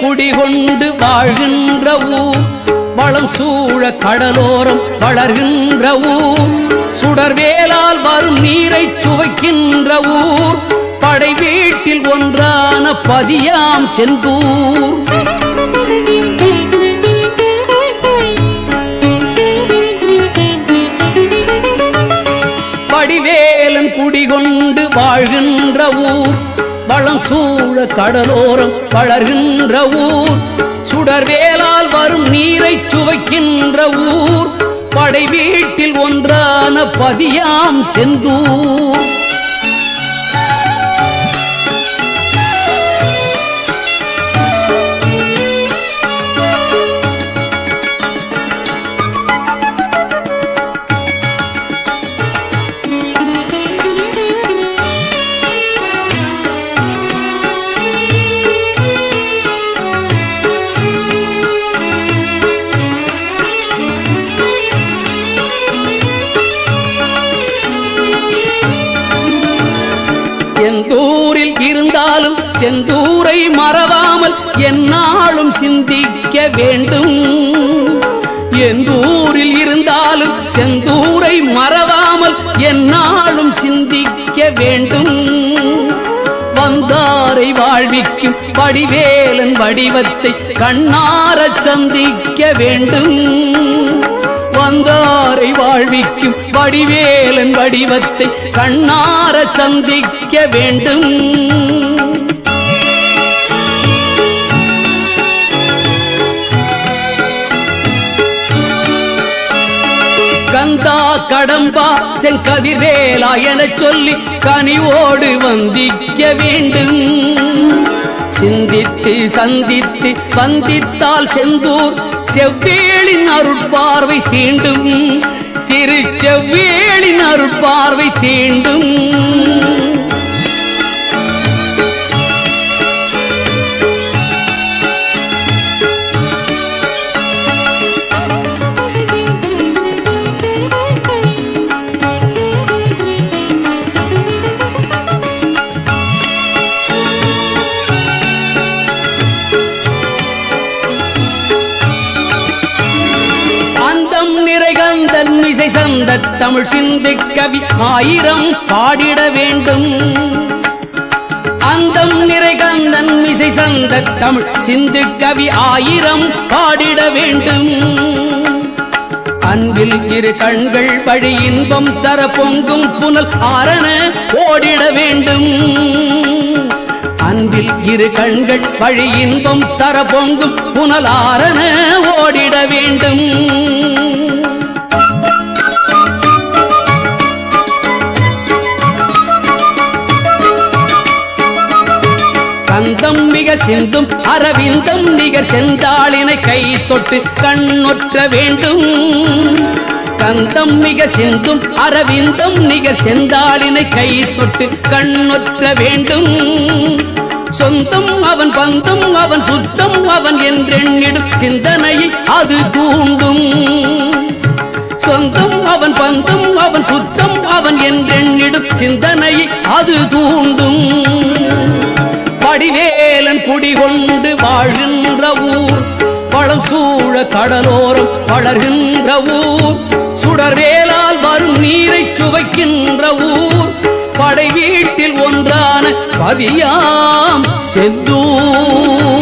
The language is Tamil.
குடிகொண்டு வாழ்கின்ற ஊர். வளம் சூழ கடலோரம் வளர்கின்ற ஊர். சுடர்வேலால் வரும் நீரை சுவைக்கின்ற ஊர். படை வீட்டில் ஒன்றான பதியாம் செந்தூர். வடிவேலன் குடிகொண்டு வாழ்கின்ற ஊர். வளம் சூழ கடலோரம் வளர்கின்ற ஊர். சுடர்வேலால் வரும் நீரை சுவைக்கின்ற ஊர். படை வீட்டில் ஒன்றான பதியாம் செந்தூர். எந்தூரில் இருந்தாலும் செந்தூரை மறவாமல் என்னாலும் சிந்திக்க வேண்டும். எந்தூரில் இருந்தாலும் செந்தூரை மறவாமல் என்னாலும் சிந்திக்க வேண்டும். வந்தாரை வாழ்விக்கும் படிவேலன் வடிவத்தை கண்ணாரச் சந்திக்க வேண்டும். வாழ்விக்கும் வடிவேலன் வடிவத்தை கண்ணார சந்திக்க வேண்டும். கந்தா கடம்பா செங்கதிர்வேலா எனச் சொல்லி கனிவோடு வந்திக்க வேண்டும். சிந்தித்து சந்தித்து வந்தித்தால் செந்தூர் செவ்வேளின் அருட்பார்வை தீண்டும். திருச்செவ்வேளின் அருட்பார்வை தீண்டும் தமிழிசை இசை சந்த தமிழ் சிந்தி கவி ஆயிரம் பாடிட வேண்டும். அந்தம் நிறைகந்தன் இசை சந்த தமிழ் சிந்து கவி ஆயிரம் பாடிட வேண்டும். அன்பில் இரு கண்கள் வழி இன்பம் தர பொங்கும் புனல் ஆரண ஓடிட வேண்டும். அன்பில் இரு கண்கள் பழி இன்பம் தர பொங்கும் புனல் ஆரண ஓடிட வேண்டும். அந்தம் மிக சிந்தும் அரவிந்தம் நிகர் செந்தாளினை கை தொட்டு கண்ணொற்ற வேண்டும். கந்தம் மிக சிந்தும் அரவிந்தம் நிகர் செந்தாளினை கை தொட்டு கண்ணொற்ற வேண்டும். சொந்தம் அவன் பந்தம் அவன் சுத்தம் அவன் என்றெண்ணிடும் சிந்தனையை அது தூண்டும். சொந்தம் அவன் பந்தம் அவன் சுத்தம் அவன் என்றெண்ணிடும் சிந்தனையை அது தூண்டும். கடலோரம் வளர்கின்ற ஊர். சுடர்வேலால் வரும் நீரை சுவைக்கின்ற ஊர். படை வீட்டில் ஒன்றான பதியாம் செந்தூர்.